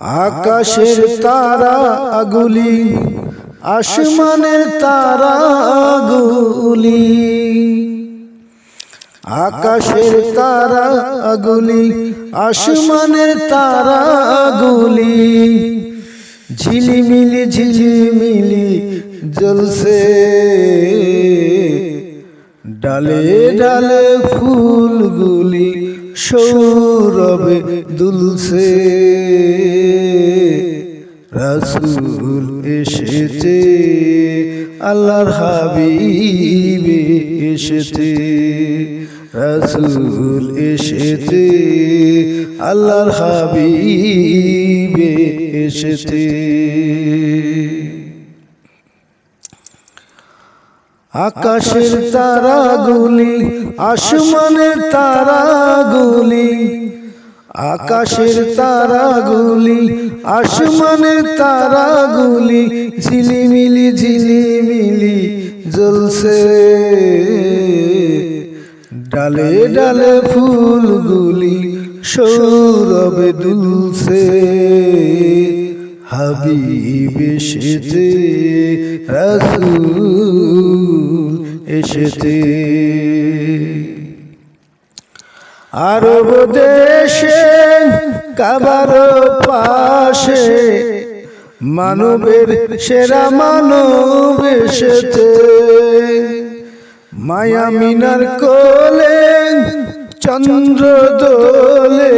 আকাশের তারা আগুলি, আসমানের তারা আগুলি। আকাশের তারা আগুলি, আসমানের তারা আগুলি। ঝিলিমিলি ঝিলিমিলি জলসে ডালে ডালে ফুলগুলি সৌরভে দুলছে। রাসুল এসেছে আল্লাহর হাবিবে এসেছে। রাসুল এসেছে আল্লাহর হাবিবে এসেছে। আকাশের তারাগুলি, আসমানের তারাগুলি, আকাশের তারাগুলি, আসমানের তারাগুলি, ঝিলিমিলি ঝিলিমিলি জ্বলছে। ডালে ডালে ফুলগুলি সৌরভে দুলছে। হাবিব এসেছে রাসূল এসেছে। আরব দেশে, কাবার পাশে মানবের সেরা মানব এসেছে। মায়া মিনার কোলে, চন্দ্র দোলে,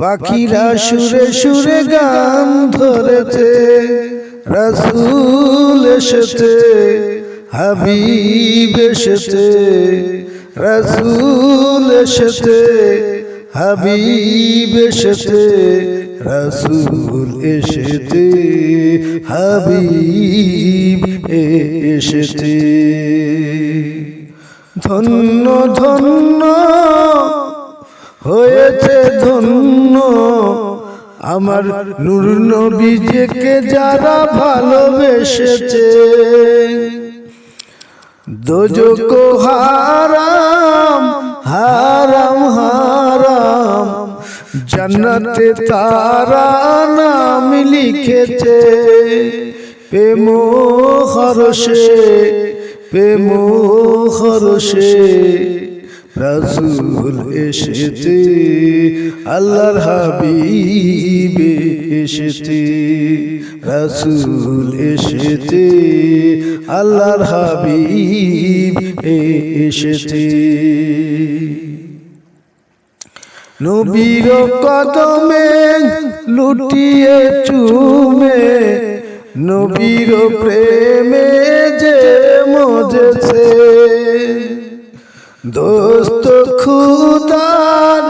পাখিরা সুরে সুরে গান ধরেছে। রসুল এসেছে। হাবিব এসেছে, রসুল এসেছে, হাবিব এসেছে, রসুল এসেছে, হাবিব এসেছে। ধন্য ধন্য, হয়েছে ধন্য, আমার নূর নবীজকে যারা ভালোবেসেছে। দোজক হারাম হারাম হারাম। জন্নতে তারা নাম লিখেছে প্রেম হরসে প্রেম হরসে রাসূল এসেছে, আল্লাহর হাবিব এসেছে। রাসূল এসেছে, আল্লাহর হাবিব এসেছে। নবীর কদমে লুটিয়ে চুমে, নবীর প্রেমে যে মজেছে। দোস্ত খুদার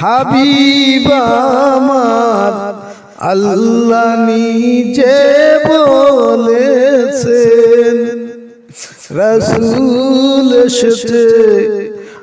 হাবিবামার আল্লাহ নিজে বলেছেন রসুল এসেছে।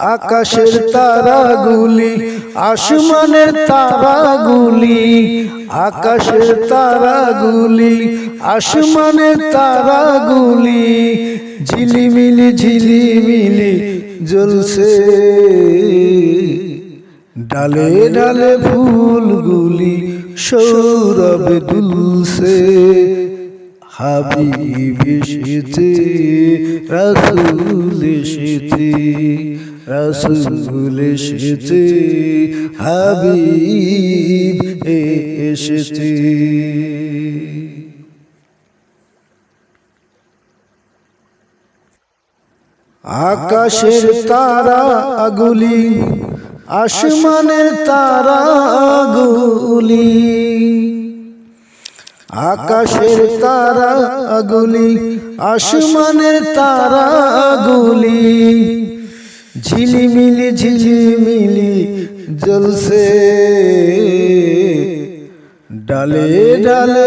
আকাশের তারাগুলি, আসমানের তারাগুলি, আকাশের তারাগুলি, আসমানের তারাগুলি, ঝিলিমিলি ঝিলিমিলি জ্বলছে। ডালে ডালে ফুলগুলি সৌরভ দুলছে। হাবিব এসেছে, রাসুল এসেছে। রাসুল এসেছে, হাবিব এসেছে। আকাশের তারা আগুলি আসমানের তারা আগুলি আকাশের তারা আগুলি আসমানের তারা আগুলি ঝিলিমিলি ঝিলিমিলি জ্বলছে ডালে ডালে